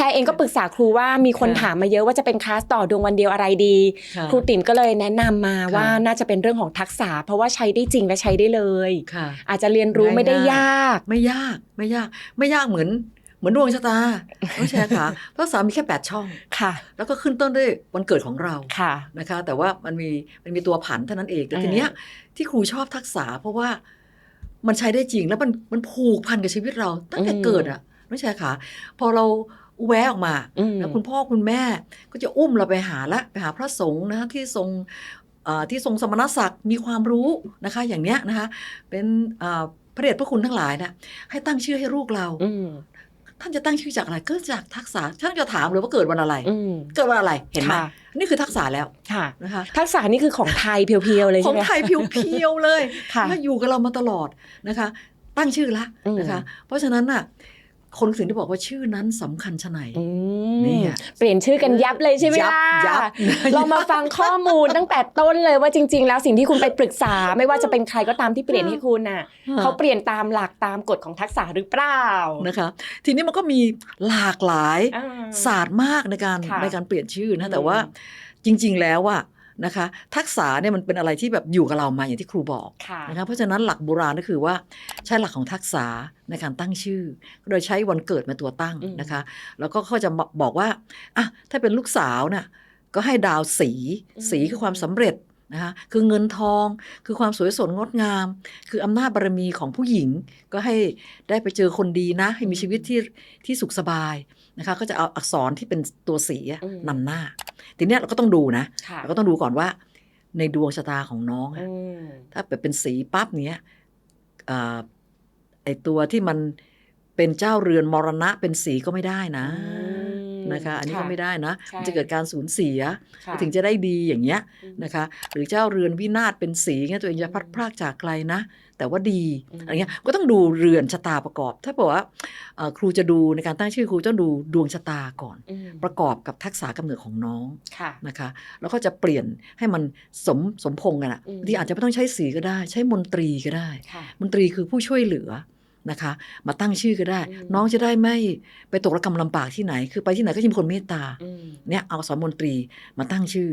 ใช่เองก็ปรึกษาครูว่ามีคนค่ะถามมาเยอะว่าจะเป็นคลาสต่อดวงวันเดียวอะไรดีค่ะครูติ๋มก็เลยแนะนำมาค่ะว่าน่าจะเป็นเรื่องของทักษะ เพราะว่าใช้ได้จริงและใช้ได้เลยค่ะอาจจะเรียนรู้ไม่ได้ง่ายๆยาก ไม่ยากไม่ยากไม่ยากเหมือนเหมือนดวงชะตาน้องแชร์ค่ะเพราะสามมีแค่แปดช่องค่ะ แล้วก็ขึ้นต้นด้วยวันเกิดของเราค่ะนะคะ แต่ว่ามันมีมันมีตัวผันเท่านั้นเองแต่อ่าทีเนี้ยที่ครูชอบทักษะเพราะว่ามันใช้ได้จริงแล้วมันมันผูกพันกับชีวิตเราตั้งแต่เกิดอะ น้องแชร์ค่ะพอเราแวะออกมาอืมแล้วคุณพ่อคุณแม่ก็จะอุ้มเราไปหาละไปหาพระสงฆ์นะที่ทรงเอ่อที่ทรงสมณศักดิ์มีความรู้นะคะอย่างเนี้ยนะคะเป็นเอ่อพระเดชพระคุณทั้งหลายนะให้ตั้งชื่อให้ลูกเราอืมท่านจะตั้งชื่อจากอะไรก็จากทักษะท่านจะถามเลยว่าเกิดวันอะไรอืมเกิดวันอะไรเห็นไหมค่ะนี่คือทักษะแล้วค่ะนะคะทักษะนี่คือของไทยเพียวๆเลยขใช่องไหมไทยเพียวๆเลยค่ะแล้วอยู่กับเรามาตลอดนะคะ ตั้งชื่อละอืมนะคะ เพราะฉะนั้นน่ะ คนถึงได้บอกว่าชื่อนั้นสำคัญชะไหนอืมเนี่ยเปลี่ยนชื่อกันยับเลยใช่ไหมยับล่ะยับเรามาฟังข้อมูลตั้งแต่ต้นเลยว่าจริง ๆ แล้วสิ่งที่คุณไปปรึกษา ไม่ว่าจะเป็นใครก็ตามที่เปลี่ยนให้คุณน่ะเขาเปลี่ยนตามหลักตามกฎของทักษะหรือเปล่านะคะ ทีนี้มันก็มีหลากหลายอ่าศาสตร์มากในการค่ะในการเปลี่ยนชื่ออืนะมแต่ว่าจริง ๆ แล้วอะ นะคะ ทักษะเนี่ยมันเป็นอะไรที่แบบอยู่กับเรามาอย่างที่ครูบอกค่ะนะคะเพราะฉะนั้นหลักโบราณก็คือว่าใช้หลักของทักษะในการตั้งชื่อ โดยใช้วันเกิดมาตัวตั้งอืมนะคะ แล้วก็เขาจะบอกว่าอะถ้าเป็นลูกสาวน่ะก็ให้ดาวสี สีคือความสำเร็จนะคะคือเงินทองคือความสวยสดงดงาม คืออำนาจบารมีของผู้หญิงก็ให้ได้ไปเจอคนดีนะ ให้มีชีวิตที่ที่สุขสบายนะคะก็จะเอาอักษรที่เป็นตัวสีอะอืมนำหน้า ทีเนี้ยเราก็ต้องดูนะค่ะเราก็ต้องดูก่อนว่า ในดวงชะตาของน้องอะอืมถ้าแบบเป็นสีปั๊บเนี้ยอ่าไอตัวที่มันเป็นเจ้าเรือนมรณะเป็นสีก็ไม่ได้นะอืม นะคะ อันนี้ก็ค่ะไม่ได้นะใช่มันจะเกิดการสูญเสียค่ะถึงจะได้ดีอย่างเงี้ยอืมนะคะ หรือเจ้าเรือนวินาศเป็นสีเงี้ยตัวเองจะพลัดพรากจากไกลนะ แต่ว่าดีอืมอะไรเงี้ยก็ต้องดูเรือนชะตาประกอบ ถ้าบอกว่าเอ่อครูจะดูในการตั้งชื่อครูต้องดูดวงชะตาก่อนอืมประกอบกับทักษะกำเนิดของน้องค่ะนะคะ แล้วก็จะเปลี่ยนให้มันสมสมพงษ์กันอะอืมบางทีอาจจะไม่ต้องใช้สีก็ได้ ใช้มนตรีก็ได้ค่ะมนตรีคือผู้ช่วยเหลือ นะคะ มาตั้งชื่อก็ได้อืมน้องจะได้ไม่ไปตกระกำลำบากที่ไหน คือไปที่ไหนก็จะมีคนเมตตาอืมเนี่ยเอาสอนมนตรีมาตั้งชื่อ